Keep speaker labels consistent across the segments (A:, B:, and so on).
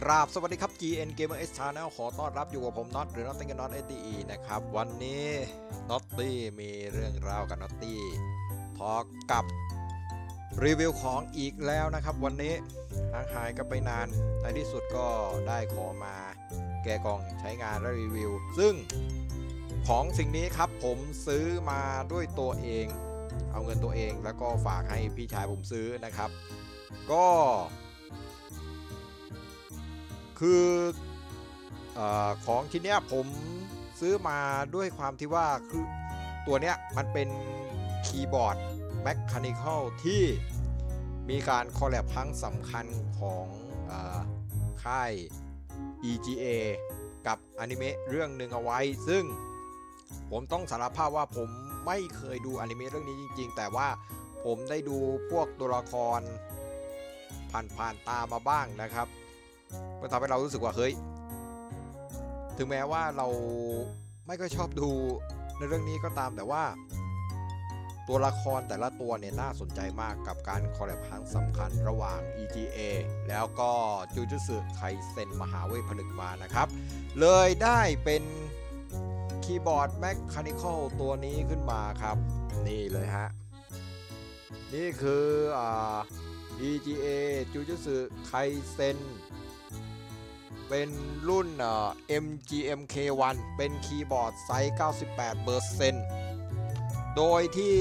A: กราบสวัสดีครับ GN Gamer S Channel ขอต้อนรับอยู่กับผมน็อตหรือ n o t ติงกับน็อต ATE นะครับ วันนี้น็อตตี้มีเรื่องราวกับน็อตตี้ทอกับรีวิวของอีกแล้วนะครับ วันนี้ห่างหายกันไปนาน ในที่สุดก็ได้ของมาแกกล่องใช้งานและรีวิว ซึ่งของสิ่งนี้ครับผมซื้อมาด้วยตัวเอง เอาเงินตัวเองแล้วก็ฝากให้พี่ชายผมซื้อนะครับ ก็ คืออของชิ้นเนี้ยผมซื้อมาด้วยความที่ว่าคือตัวเนี้ยมันเป็นคีย์บอร์ดแมคคานิคอลที่มีการคอลแลบครั้งสำคัญของอค่าย EGA กับอนิเมะเรื่องหนึ่งเอาไว้ ซึ่งผมต้องสารภาพว่าผมไม่เคยดูอนิเมะเรื่องนี้จริง ๆ แต่ว่าผมได้ดูพวกตัวละครผ่านๆตามาบ้างนะครับ มันทำให้เรารู้สึกว่าเฮ้ย ถึงแม้ว่าเราไม่ค่อยชอบดูในเรื่องนี้ก็ตามแต่ว่า ตัวละครแต่ละตัวเนี่ยน่าสนใจมากกับการคอลแลบครั้งสำคัญระหว่าง EGA แล้วก็จูจูสึไคเซนมหาเวทผนึกมานะครับ เลยได้เป็นคีย์บอร์ดแมคคานิคอลตัวนี้ขึ้นมาครับ นี่เลยฮะ นี่คืออ่า EGA จูจูสึไคเซน เป็นรุ่นเอ่อ MGMK1 เป็นคีย์บอร์ดไซส์ 98เปอร์เซนต์โดยที่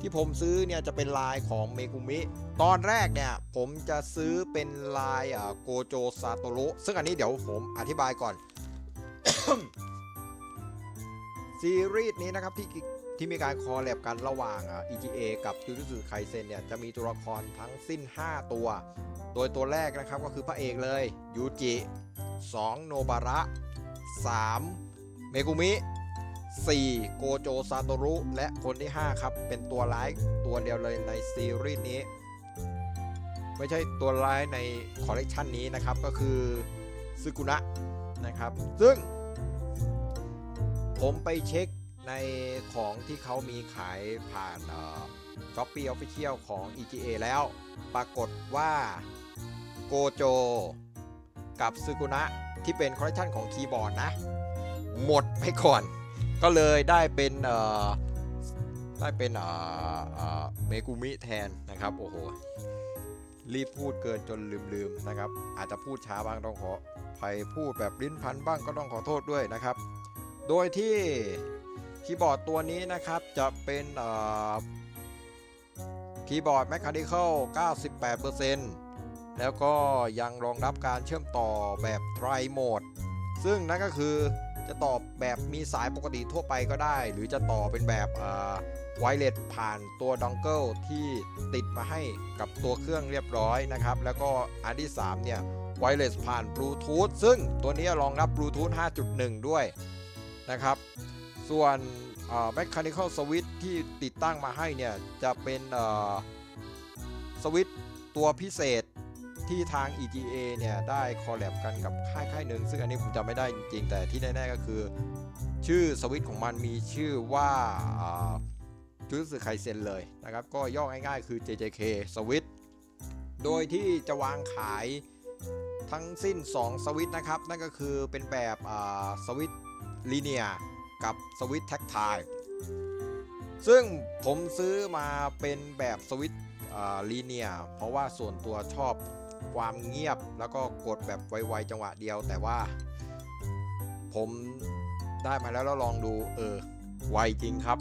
A: ที่ผมซื้อเนี่ยจะเป็นลายของเมกุมิ ตอนแรกเนี่ยผมจะซื้อเป็นลายโกโจซาโตโรซึ่งอันนี้เดี๋ยวผมอธิบายก่อน ซีรีส์นี้นะครับที่ ที่มีการคอแลบกันระหว่างอะ EGA กับ Jujutsu Kaisen เนี่ยจะมีตัวละครทั้งสิ้น 5 ตัว โดยตัวแรกนะครับก็คือพระเอกเลยยูจิ2โนบาระ 3 เมกุมิ 4 โกโจซาโตรุ และคนที่ 5 ครับ เป็นตัวร้ายตัวเดียวเลยในซีรีส์นี้ ไม่ใช่ตัวร้ายในคอลเลกชันนี้นะครับ ก็คือซึกุนะนะครับ ซึ่ง ผมไปเช็ค ในของที่เขามีขายผ่านช้อปปี้ออฟฟิเชียลของ EGA แล้ว ปรากฏว่าโกโจ กับซึกุนะที่เป็นคอลเลคชันของคีย์บอร์ดนะ หมดไปก่อน ก็เลยได้เป็นเอ่อได้เป็นเอ่อเอ่อเมกุมิแทนนะครับ โอ้โห รีบพูดเกินจนลืมๆนะครับ อาจจะพูดช้าบ้างต้องขอใครพูดแบบลิ้นพันบ้างก็ต้องขอโทษด้วยนะครับ โดยที่ คีย์บอร์ดตัวนี้นะครับจะเป็นคีย์บอร์ดแมคคานิคอล98%แล้วก็ยังรองรับการเชื่อมต่อแบบไตรโหมด ซึ่งนั่นก็คือจะต่อแบบมีสายปกติทั่วไปก็ได้ หรือจะต่อเป็นแบบไวเลสผ่านตัวดองเกิลที่ติดมาให้กับตัวเครื่องเรียบร้อยนะครับ แล้วก็อันที่ 3 เนี่ยไวเลสผ่านบลูทูธซึ่งตัวนี้รองรับบลูทูธ5.1 ด้วยนะครับ ส่วนแมคคานิคอลสวิตที่ติดตั้งมาให้เนี่ย จะเป็นสวิตตัวพิเศษที่ทาง EGA เนี่ย ได้คอลแลบกันกับค่ายค่ายหนึ่ง ซึ่งอันนี้ผมจำไม่ได้จริงๆ แต่ที่แน่ๆก็คือ ชื่อสวิตของมันมีชื่อว่าจูสึไคเซนเลยนะครับ ก็ย่อง่ายๆ คือ JJK สวิตโดยที่จะวางขายทั้งสิ้น 2 สวิตนะครับ นั่นก็คือเป็นแบบสวิตลีเนีย กับสวิตแท็กไทซึ่งผมซื้อมาเป็นแบบสวิตลีเนียเพราะว่าส่วนตัวชอบความเงียบแล้วก็กดแบบไวๆจังหวะเดียว แต่ว่า ผมได้มาแล้วแล้วลองดูเออไวจริงครับ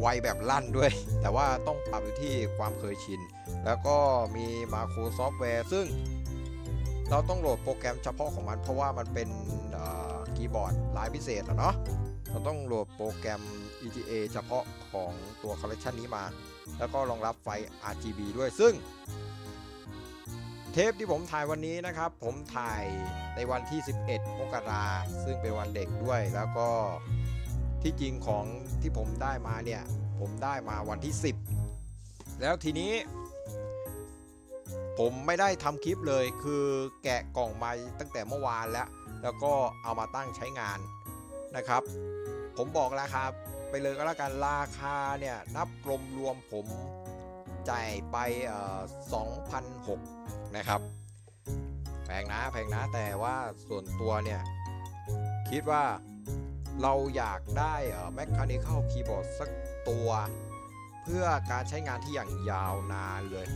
A: ไวแบบลั่นด้วย แต่ว่าต้องปรับอยู่ที่ความเคยชิน แล้วก็มีมาโครซอฟต์แวร์ซึ่ง เราต้องโหลดโปรแกรมเฉพาะของมัน เพราะว่ามันเป็นคีย์บอร์ดลายพิเศษอะเนาะเราต้องโหลดโปรแกรม EGA เฉพาะของตัวคอลเลคชันนี้มา แล้วก็รองรับไฟ RGB ด้วยซึ่ง เทปที่ผมถ่ายวันนี้นะครับ ผมถ่ายในวันที่ 11 มกราซึ่งเป็นวันเด็กด้วยแล้วก็ที่จริงของที่ผมได้มาเนี่ย ผมได้มาวันที่ 10 แล้วทีนี้ ผมไม่ได้ทำคลิปเลย คือแกะกล่องมาตั้งแต่เมื่อวานแล้ว แล้วก็เอามาตั้งใช้งานนะครับ ผมบอกราคาไปเลยก็แล้วกันราคาเนี่ยนับรวมรวมผมจ่ายไป2,006นะครับไองนะแพงนะแต่ว่าส่วนตัวเนี่ย คิดว่าเราอยากได้แมคคานิค a l คีย์บอร์ดสักตัว เพื่อการใช้งานที่อย่างยาวนานเลย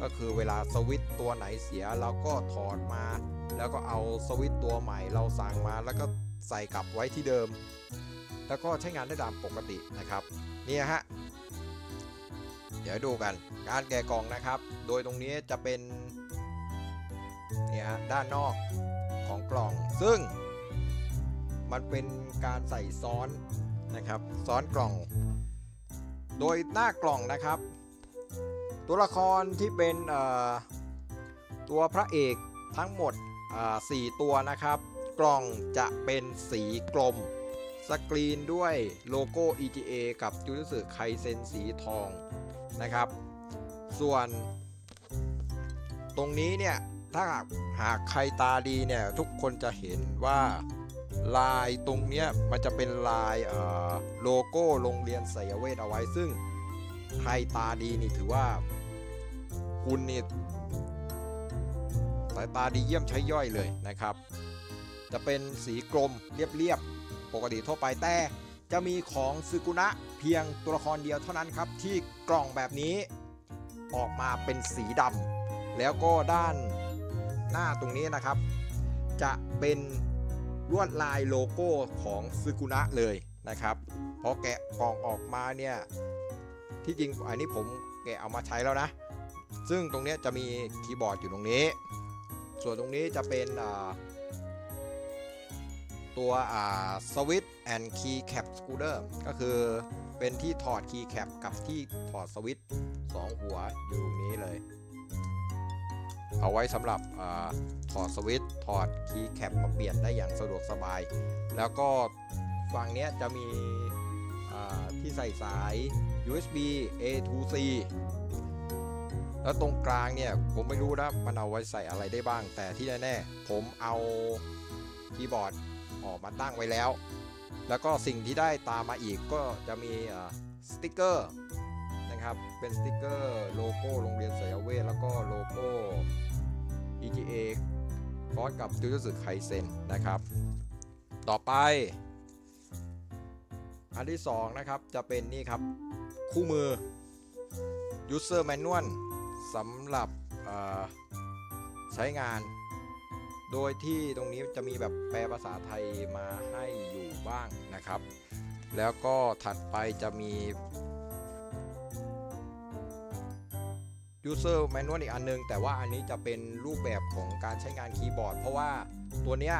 A: ก็คือเวลาสวิตตัวไหนเสียเราก็ถอดมา แล้วก็เอาสวิตตัวใหม่เราสั่งมาแล้วก็ใส่กลับไว้ที่เดิม แล้วก็ใช้งานได้ตามปกตินะครับนี่ฮะเดี๋ยวดูกันการแกะกล่องนะครับ โดยตรงนี้จะเป็นเนี่ยฮะด้านนอกของกล่อง ซึ่งมันเป็นการใส่ซ้อนนะครับ ซ้อนกล่อง โดยหน้ากล่องนะครับ ตัวละครที่เป็นตัวพระเอกทั้งหมดอ่าสี่ตัวนะครับ กล่องจะเป็นสีกลม สกรีนด้วยโลโก้ ETA กับจูรุสึไคเซนสีทองนะครับ ส่วน ตรงนี้เนี่ย ถ้าหากใครตาดีเนี่ย ทุกคนจะเห็นว่า ลายตรงเนี้ยมันจะเป็นลายโลโก้โรงเรียนไสยเวทเอาไว้ซึ่งใครตาดีนี่ถือว่าคุณนี่สายตาดีเยี่ยมใช้ย่อยเลยนะครับ จะเป็นสีกลมเรียบๆปกติทั่วไปแต่จะมีของซึกุนะเพียงตัวละครเดียวเท่านั้นครับ ที่กล่องแบบนี้ออกมาเป็นสีดำแล้วก็ด้านหน้าตรงนี้นะครับ จะเป็น ลวดลายโลโก้ของซึกุนะเลยนะครับพอแกะกล่องออกมาเนี่ยที่จริงอันนี้ผมแกะเอามาใช้แล้วนะ ซึ่งตรงนี้จะมีคีย์บอร์ดอยู่ตรงนี้ ส่วนตรงนี้จะเป็นตัวสวิตช์แอนด์คีย์แคปสกูเตอร์ก็คือเป็นที่ถอดคีย์แคปกับที่ถอดสวิตช์สองหัวอยู่ตรงนี้เลย เอาไว้สำหรับอถอดสวิตช์ถอดคีย์แคปมาเปลี่ยนได้อย่างสะดวกสบาย แล้วก็ฝั่งนี้จะมีที่ใส่สาย USB A to C แล้วตรงกลางเนี่ย ผมไม่รู้นะมันเอาไว้ใส่อะไรได้บ้าง แต่ที่แน่ๆผมเอาคีย์บอร์ดออกมาตั้งไว้แล้ว แล้วก็สิ่งที่ได้ตามมาอีกก็จะมีสติกเกอร์ นะครับ เป็นสติกเกอร์โลโก้โรงเรียนสยเวทแล้วก็โลโก้ ETA คอสกับจูจูสึไคเซนนะครับ ต่อไป อันที่ 2 นะครับ จะเป็นนี่ครับ คู่มือ User Manual สำหรับใช้งาน โดยที่ตรงนี้จะมีแบบแปลภาษาไทยมาให้อยู่บ้างนะครับ แล้วก็ถัดไปจะมี user manual อีกอันนึง แต่ว่าอันนี้จะเป็นรูปแบบของการใช้งานคีย์บอร์ด เพราะว่าตัวเนี้ย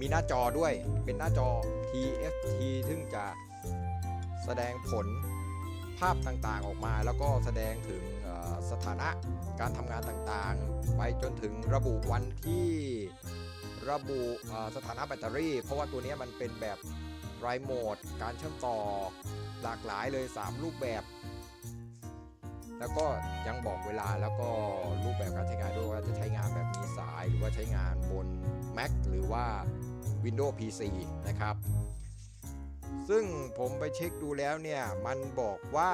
A: มีหน้าจอด้วยเป็นหน้าจอ TFT ซึ่งจะแสดงผลภาพต่างๆออกมา แล้วก็แสดงถึงสถานะการทำงานต่างๆ ไปจนถึงระบุวันที่ระบุสถานะแบตเตอรี่ เพราะว่าตัวนี้มันเป็นแบบไรโหมด การเชื่อมต่อหลากหลายเลย 3 รูปแบบ แล้วก็ยังบอกเวลาแล้วก็รูปแบบการใช้งานด้วยว่าจะใช้งานแบบมีสายหรือว่าใช้งานบน Mac หรือว่า Windows PC นะครับ ซึ่งผมไปเช็คดูแล้วเนี่ย มันบอกว่า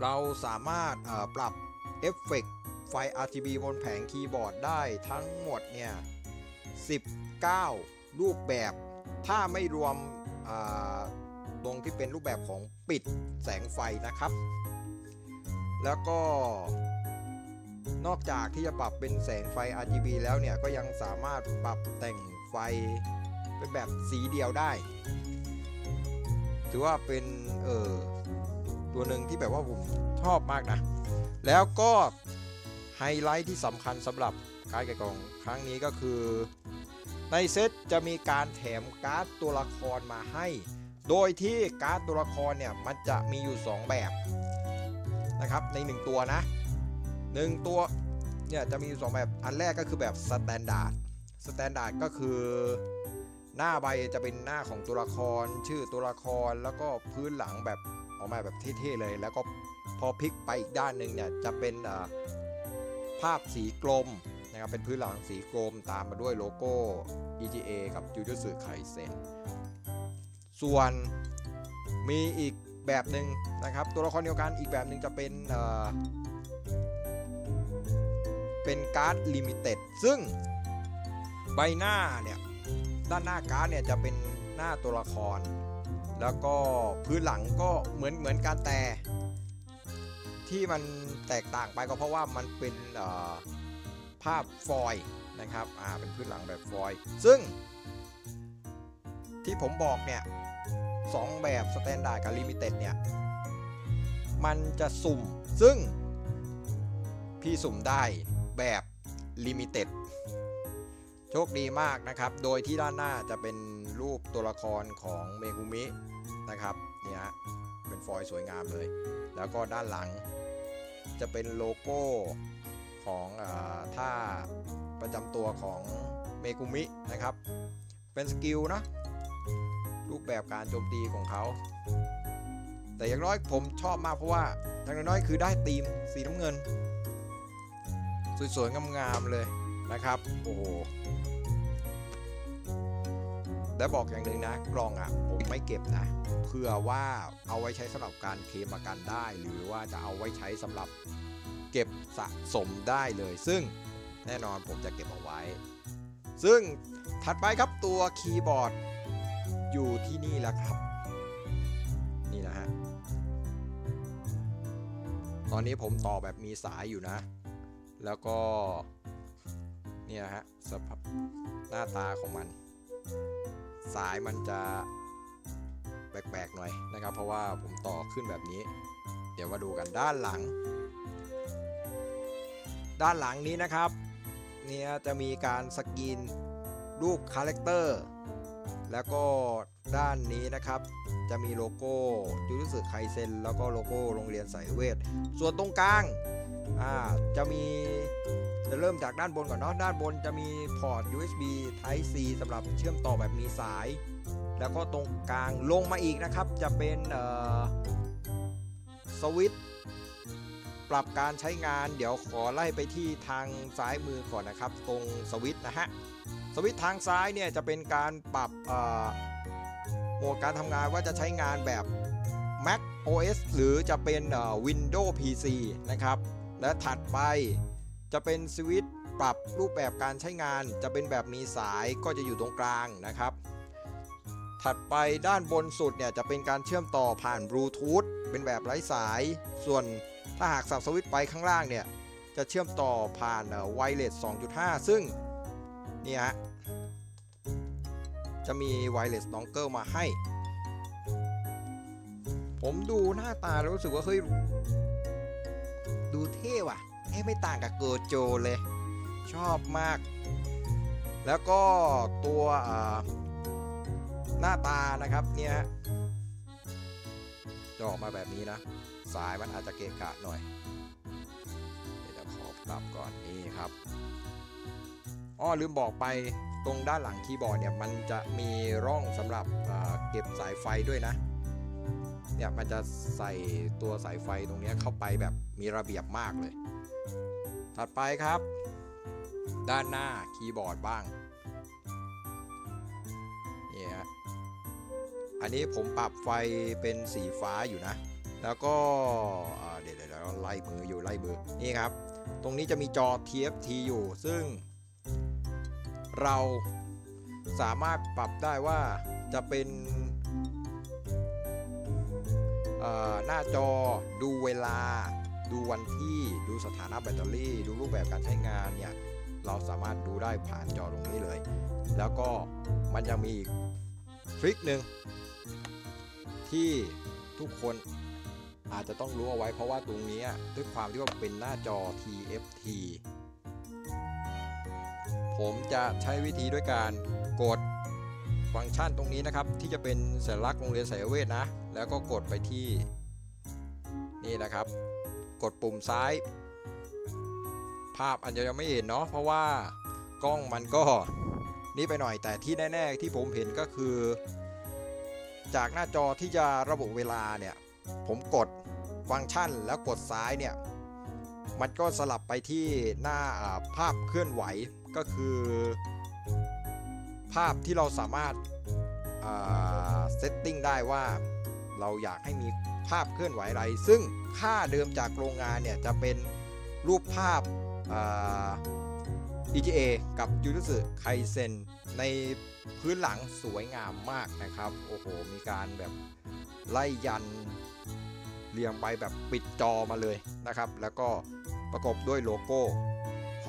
A: เราสามารถปรับเอฟเฟกไฟ RGB บนแผงคีย์บอร์ดได้ทั้งหมดเนี่ย 19 รูปแบบ ถ้าไม่รวม ที่เป็นรูปแบบของปิดแสงไฟนะครับ แล้วก็นอกจากที่จะปรับเป็นแสงไฟ RGB แล้วเนี่ยก็ยังสามารถปรับแต่งไฟเป็นแบบสีเดียวได้ ถือว่าเป็นเออตัวหนึ่งที่แบบว่าผมชอบมากนะ แล้วก็ไฮไลท์ที่สำคัญสำหรับการแกะกล่องครั้งนี้ก็คือ ในเซตจะมีการแถมการ์ดตัวละครมาให้ โดยที่การ์ดตัวละครเนี่ยมันจะมีอยู่ 2 แบบนะครับใน 1 ตัวนะ 1 ตัวเนี่ยจะมีอยู่ 2 แบบอันแรกก็คือแบบสแตนดาร์ดสแตนดาร์ดก็คือหน้าใบจะเป็นหน้าของตัวละคร ชื่อตัวละครแล้วก็พื้นหลังแบบออกมาแบบเท่ๆเลย แล้วก็พอพลิกไปอีกด้านหนึ่งเนี่ยจะเป็นภาพสีกลมนะครับเป็นพื้นหลังสีกลมตามมาด้วยโลโก้ ETA กับ Jujutsu Kaisen ส่ ส่วนมีอีกแบบหนึ่งนะครับ ตัวละครเดียวกันอีกแบบหนึ่งจะเป็นเออเป็นการ์ดลิมิเต็ดซึ่งใบหน้าเนี่ยด้านหน้าการ์ดเนี่ยจะเป็นหน้าตัวละคร แล้วก็พื้นหลังก็เหมือนเหมือนกันแต่ที่มันแตกต่างไปก็เพราะว่ามันเป็นภาพฟอยนะครับอ่าเป็นพื้นหลังแบบฟอยซึ่งที่ผมบอกเนี่ย สองแบบสแตนดาร์ดกับลิมิเต็ดเนี่ย มันจะสุ่มซึ่งพี่สุ่มได้แบบลิมิเต็ดโชคดีมากนะครับ โดยที่ด้านหน้าจะเป็นรูปตัวละครของเมกุมินะครับเนี่ยเป็นฟอยล์สวยงามเลย แล้วก็ด้านหลังจะเป็นโลโก้ของอท่าประจำตัวของเมกุมินะครับ เป็นสกิลนะ รูปแบบการโจมตีของเขา แต่อย่างน้อยผมชอบมากเพราะว่าอย่างน้อยคือได้ธีมสีน้ำเงิน สวยๆงามๆเลยนะครับ โอ้โหและบอกอย่างหนึ่งนะกล่องอะผมไม่เก็บนะเพื่อว่าเอาไว้ใช้สำหรับการเคลมประกันได้ หรือว่าจะเอาไว้ใช้สำหรับเก็บสะสมได้เลย ซึ่งแน่นอนผมจะเก็บเอาไว้ ซึ่งถัดไปครับตัวคีย์บอร์ด อยู่ที่นี่แล้วครับ นี่นะฮะ ตอนนี้ผมต่อแบบมีสายอยู่นะ แล้วก็ เนี่ยฮะสภาพหน้าตาของมัน สายมันจะแปลกๆหน่อยนะครับ เพราะว่าผมต่อขึ้นแบบนี้ เดี๋ยวมาดูกันด้านหลัง ด้านหลังนี้นะครับ เนี่ยจะมีการสกรีนรูปคาแรคเตอร์ แล้วก็ด้านนี้นะครับจะมีโลโก้ยูรุสึไคเซนแล้วก็โลโก้โรงเรียนสายเวท ส่วนตรงกลางอ่าจะมีจะเริ่มจากด้านบนก่อนเนาะด้านบนจะมีพอร์ต USB Type C สำหรับเชื่อมต่อแบบมีสาย แล้วก็ตรงกลางลงมาอีกนะครับ จะเป็นสวิตช์ปรับการใช้งานเดี๋ยวขอไล่ไปที่ทางซ้ายมือก่อนนะครับ ตรงสวิตช์นะฮะ สวิตทางซ้ายเนี่ยจะเป็นการปรับอ่อโหมดการทำงานว่าจะใช้งานแบบ Mac OS หรือจะเป็น Windows PC นะครับ และถัดไปจะเป็นสวิตปรับรูปแบบการใช้งาน จะเป็นแบบมีสายก็จะอยู่ตรงกลางนะครับ ถัดไปด้านบนสุดเนี่ยจะเป็นการเชื่อมต่อผ่านบลูทูธเป็นแบบไร้สาย ส่วนถ้าหากสับสวิตไปข้างล่างเนี่ยจะเชื่อมต่อผ่านไวเลส2.5 ซึ่ง นี่ฮะ จะมีไวเลสดองเกิลมาให้ ผมดูหน้าตาแล้วรู้สึกว่า เฮ้ย ดูเท่ว่ะไม่ต่างกับโกโจเลย ชอบมาก แล้วก็ตัวหน้าตานะครับเนี่ยจะออกมาแบบนี้นะ สายมันอาจจะเกะกะหน่อย เดี๋ยวขอปรับก่อนนี่ครับ อ้อลืมบอกไปตรงด้านหลังคีย์บอร์ดเนี่ยมันจะมีร่องสำหรับเเก็บสายไฟด้วยนะเนี่ยมันจะใส่ตัวสายไฟตรงนี้เข้าไปแบบมีระเบียบมากเลย ถัดไปครับ ด้านหน้าคีย์บอร์ดบ้างเนี่ฮะอันนี้ผมปรับไฟเป็นสีฟ้าอยู่นะ แล้วก็เดี๋ยวเดี๋ยวเดี๋ยวไล่มืออยู่ไล่มือนี่ครับ ตรงนี้จะมีจอ TFT อยู่ซึ่ง เราสามารถปรับได้ว่าจะเป็นหน้าจอดูเวลา ดูวันที่ดูสถานะแบตเตอรี่ ดูรูปแบบการใช้งานเนี่ยเราสามารถดูได้ผ่านจอตรงนี้เลย แล้วก็มันยังมีอีกทริคหนึ่งที่ทุกคนอาจจะต้องรู้เอาไว้เพราะว่าตรงนี้ด้วยความที่ว่าเป็นหน้าจอ TFT ผมจะใช้วิธีด้วยการกดฟังก์ชันตรงนี้นะครับ ที่จะเป็นสัญลักษณ์โรงเรียนสายเวทนะ แล้วก็กดไปที่ นี่นะครับ กดปุ่มซ้าย ภาพอาจจะยังไม่เห็นเนาะเพราะว่ากล้องมันก็นี่ไปหน่อยแต่ที่แน่ ๆ ที่ผมเห็นก็คือ จากหน้าจอที่จะระบุเวลาเนี่ย ผมกดฟังก์ชันแล้วกดซ้ายเนี่ย มันก็สลับไปที่หน้าภาพเคลื่อนไหว ก็คือ ภาพที่เราสามารถเซตติ้งได้ว่าเราอยากให้มีภาพเคลื่อนไหวอะไร ซึ่งค่าเดิมจากโรงงานเนี่ยจะเป็นรูปภาพอ่า EGA กับ Jujutsu Kaisen ในพื้นหลังสวยงามมากนะครับ โอ้โห มีการแบบไล่ยันเรียงไปแบบปิดจอมาเลยนะครับ แล้วก็ประกบด้วยโลโก้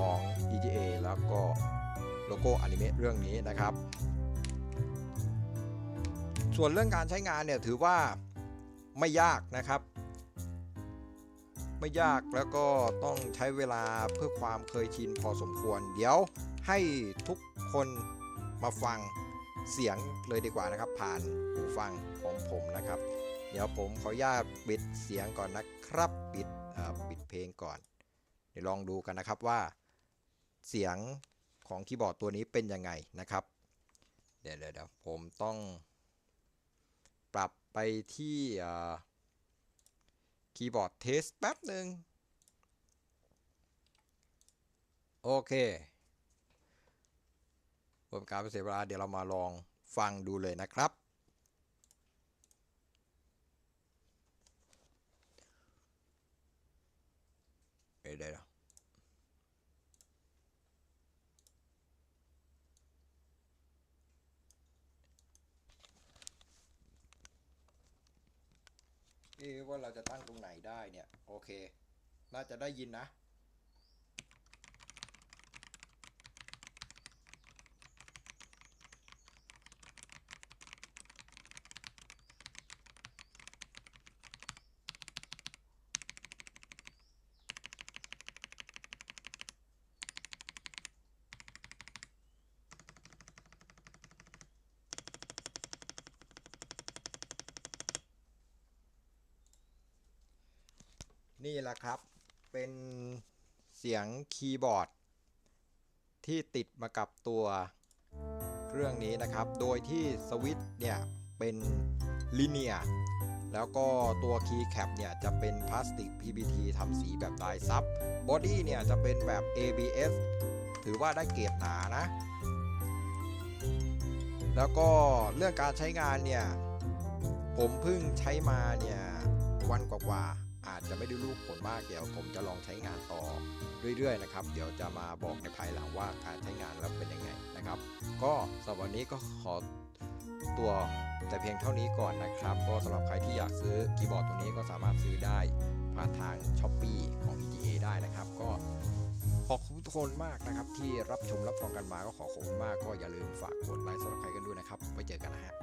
A: ของ EGA แล้วก็โลโก้อนิเมะเรื่องนี้นะครับ ส่วนเรื่องการใช้งานเนี่ยถือว่าไม่ยากนะครับ ไม่ยากแล้วก็ต้องใช้เวลาเพื่อความเคยชินพอสมควร เดี๋ยวให้ทุกคนมาฟังเสียงเลยดีกว่านะครับ ผ่านหูฟังของผมนะครับ เดี๋ยวผมขออนุญาตปิดเสียงก่อนนะครับ ปิดปิดเพลงก่อน เดี๋ยวลองดูกันนะครับว่า เสียงของคีย์บอร์ดตัวนี้เป็นยังไงนะครับ เดี๋ยวเดี๋ยวผมต้อง ปรับไปที่คีย์บอร์ดเทสแป๊บหนึ่งโอเคเพื่อการไม่เสียเวลาเดี๋ยวเรามาลองฟังดูเลยนะครับเดี๋ยว เอ๊ว่าเราจะตั้งตรงไหนได้เนี่ย โอเค น่าจะได้ยินนะ นี่แหละครับ เป็นเสียงคีย์บอร์ด ที่ติดมากับตัวเครื่องนี้นะครับ โดยที่สวิตช์เนี่ย เป็นลิเนียแล้วก็ตัวคีย์แคปเนี่ย จะเป็นพลาสติก PBT ทำสีแบบลายซับบอดี้เนี่ย จะเป็นแบบ ABS ถือว่าได้เกรดหนานะ แล้วก็เรื่องการใช้งานเนี่ย ผมเพิ่งใช้มาเนี่ย วันกว่าๆ อาจจะไม่ได้รู้ผลมากเดี๋ยวผมจะลองใช้งานต่อเรื่อยๆนะครับ เดี๋ยวจะมาบอกในภายหลังว่าการใช้งานแล้วเป็นยังไงนะครับ ก็สำหรับวันนี้ก็ขอตัวแต่เพียงเท่านี้ก่อนนะครับ ก็สำหรับใครที่อยากซื้อคีย์บอร์ดตัวนี้ก็สามารถซื้อได้ผ่านทาง s h อ p e e ของ ETA ได้นะครับ ก็ขอบคุณทุกคนมากนะครับ ที่รับชมรับฟังกันมาก็ขอขอบคุณมากก็อย่าลืมฝากกดไลค์สำหรับใครกันด้วยนะครับไว้เจอกันนะฮะ